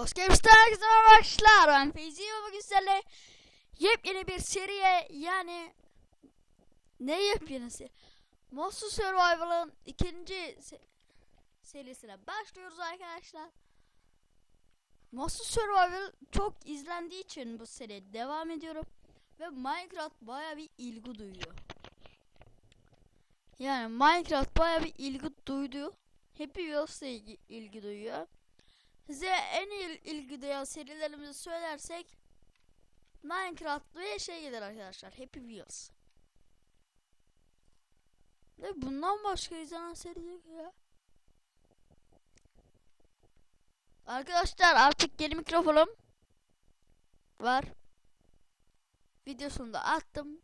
Hoş geldiniz herkese arkadaşlar. Ben Feyzi ve bugün sizlerle yepyeni bir seriye yani ne yepyenisi? Monster Survival'ın ikinci se- serisine başlıyoruz arkadaşlar. Monster Survival çok izlendiği için bu seriye devam ediyorum. Ve Minecraft baya bir ilgi duyuyor. Yani Minecraft baya bir ilgi duydu. Happy Wheels de ilgi, ilgi duyuyor. Size en iyi ilgi duyan serilerimizi söylersek Minecraft ve şey gelir arkadaşlar. Happy Wheels. Ve bundan başka izlenen seri yok ya. Arkadaşlar artık yeni mikrofonum var. Videosunu da attım.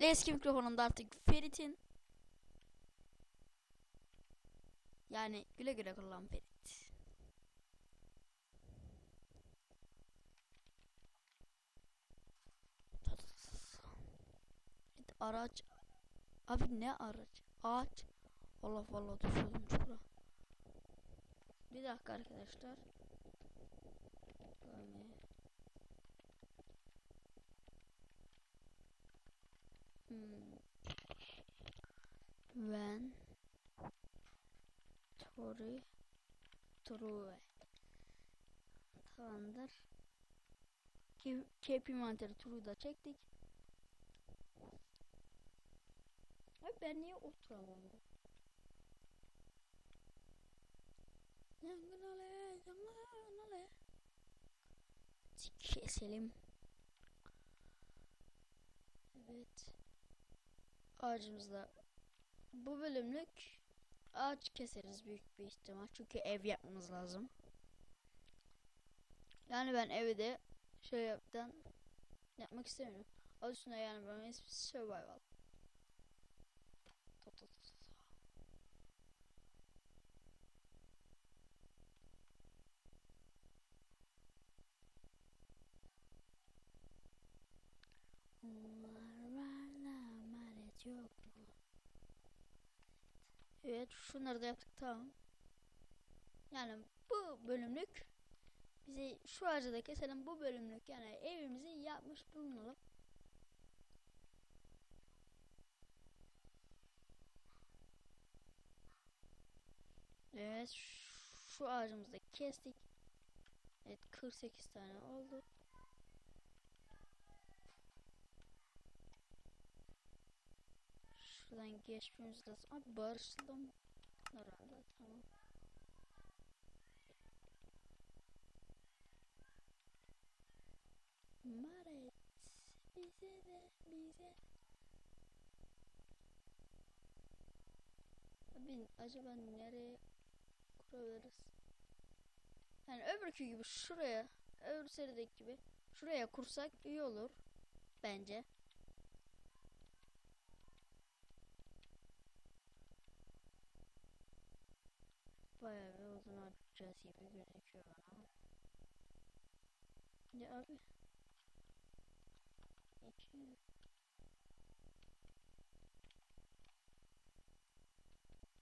Eski mikrofonum da artık Ferit'in. Yani güle güle kullan Ferit. Araç. Abi ne araç? Ağaç. Allah Allah düşürdüm çukura. Bir dakika arkadaşlar. Böyle. Hmm. When Tori True Tamamdır. Ke- Kepi manteri turu çektik. Ben niye oturamıyorum? Yangın ale, yangın ale. Keselim. Evet. Ağacımızda bu bölümlük ağaç keseriz büyük bir ihtimal. Çünkü ev yapmamız lazım. Yani ben evde şey yaptan yapmak istemiyorum. Adı üstünde yani böyle survival. Evet şunları da yaptık tamam. Yani bu bölümlük bize şu ağacı da keselim bu bölümlük yani evimizi yapmış bulunalım. Evet şu ağacımızı kestik. Evet 48 tane oldu. Geçmemiz lazım. Abi barıştım herhalde tamam. Maret bize de bize. Abi acaba nereye kurabiliriz? Yani öbürkü gibi şuraya, öbür serideki gibi şuraya kursak iyi olur bence. Uzun harcayacağız gibi gözüküyor bana. Ya abi.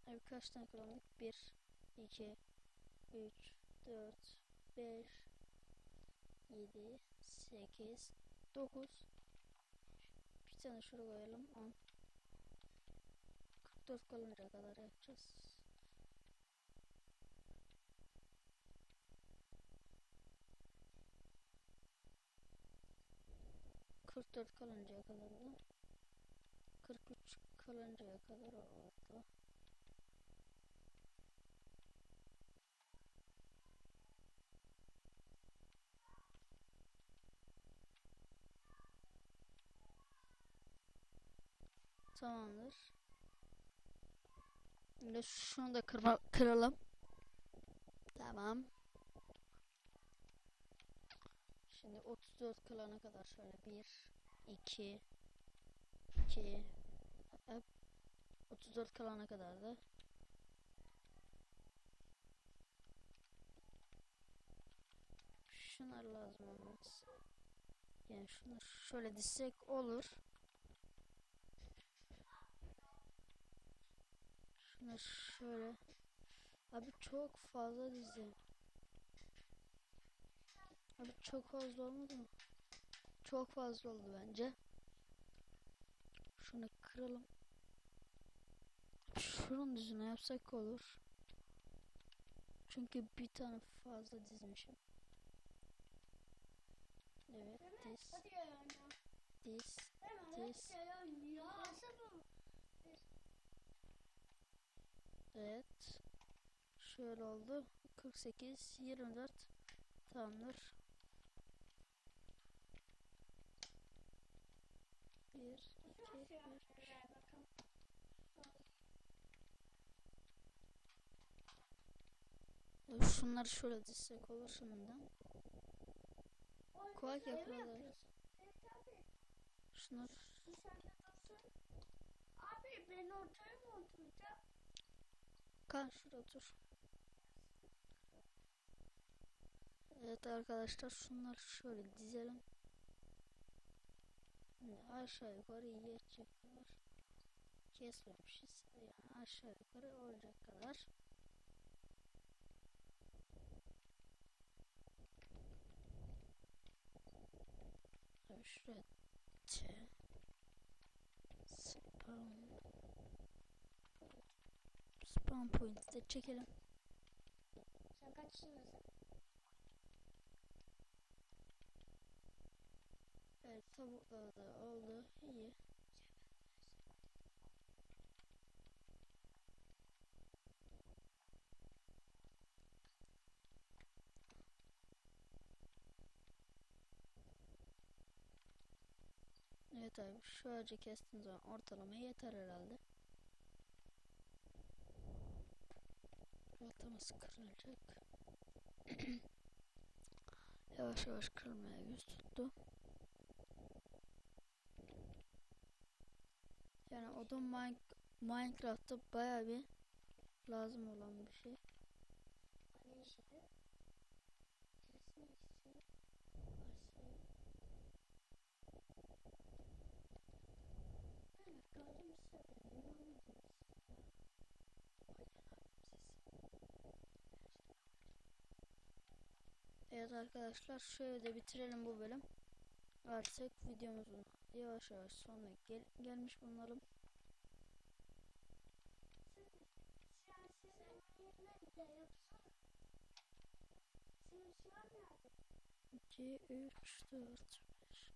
Abi kaç tane kullandık? Bir, iki, üç, dört, beş, yedi, sekiz, dokuz. Bir tane şuraya koyalım. On. 44 kalınca kadar yapacağız. 44 kalıncaya kadar da 43 kalıncaya kadar oldu. Tamamdır. Şimdi şunu da kırma, kıralım. Tamam. Şimdi 34 kalana kadar şöyle 1 2 2 hop 34 kalana kadar da Şunlar lazım olmaz. Yani şunu şöyle dizsek olur. Şunu şöyle. Abi çok fazla dizdim. Abi çok fazla olmadı mı? Çok fazla oldu bence. Şunu kıralım. Şunun düzüne yapsak olur. Çünkü bir tane fazla dizmişim. Evet, diz, diz, diz. Evet. Şöyle oldu. 48, 24. Tamamdır. 1, 2, 3. Şunları şöyle dizsek olur şimdiden. Kolay yapıyorlar. Şunlar Abi ben ortaya mı oturacağım? kan şurada otur. Evet arkadaşlar şunları şöyle dizelim. Şimdi aşağı yukarı yetecek kadar kesmemişiz. Yani aşağı yukarı olacak kadar. T spawn spawn point'i de çekelim. Sen kaçsın Evet tavuklar da oldu. İyi. Evet abi şu ağacı kestiğin zaman ortalama yeter herhalde. Baltamız kırılacak. yavaş yavaş kırılmaya yüz tuttu. Yani odun Mine- Minecraft'ta baya bir lazım olan bir şey. Evet arkadaşlar şöyle de bitirelim bu bölüm. Artık videomuzun yavaş yavaş sonuna gel gelmiş nerede? 2, 3, 4, 5,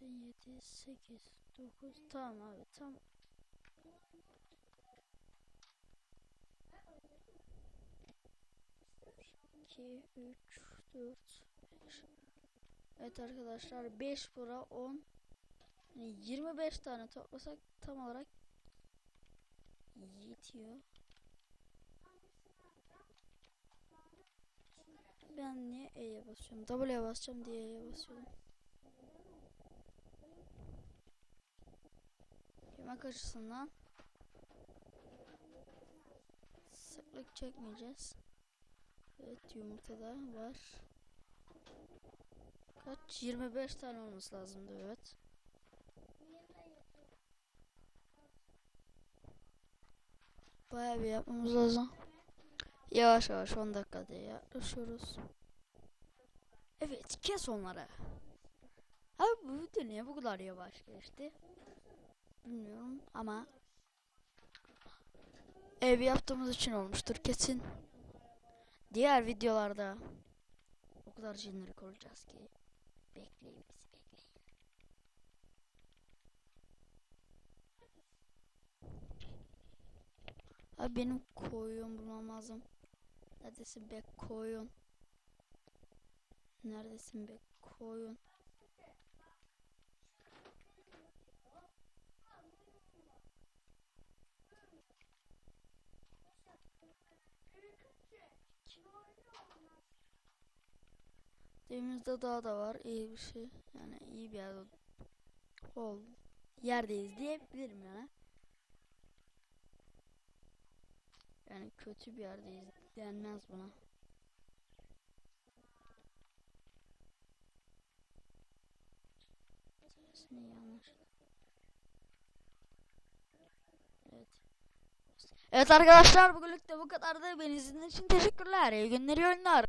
6, 7, 8, 9. Tamam abi tam? 2, 3, 4, 5. Evet arkadaşlar 5 bura 10. Yani 25 tane toplasak tam olarak yetiyor. Ben niye E'ye basıyorum? W'ye basacağım diye E'ye basıyorum. Yemek açısından sıklık çekmeyeceğiz. Evet yumurta da var. Kaç? 25 tane olması lazımdı evet. Bayağı bir yapmamız lazım. Yavaş yavaş 10 dakikada yaklaşıyoruz. Evet kes onları. Abi bu video niye bu kadar yavaş geçti? Bilmiyorum ama ev yaptığımız için olmuştur kesin. Diğer videolarda o kadar jenerik olacağız ki bekleyin bizi bekleyin. Abi benim koyun bulmam lazım. Neredesin be koyun? Neredesin be koyun? Dibimizde dağ da var. iyi bir şey. Yani iyi bir yerde ol yerdeyiz diyebilirim yani. Yani kötü bir yerdeyiz denmez buna. Sesini yanlış. Evet. Evet arkadaşlar bugünlük de bu kadardı. Beni izlediğiniz için teşekkürler. İyi günler, iyi oyunlar.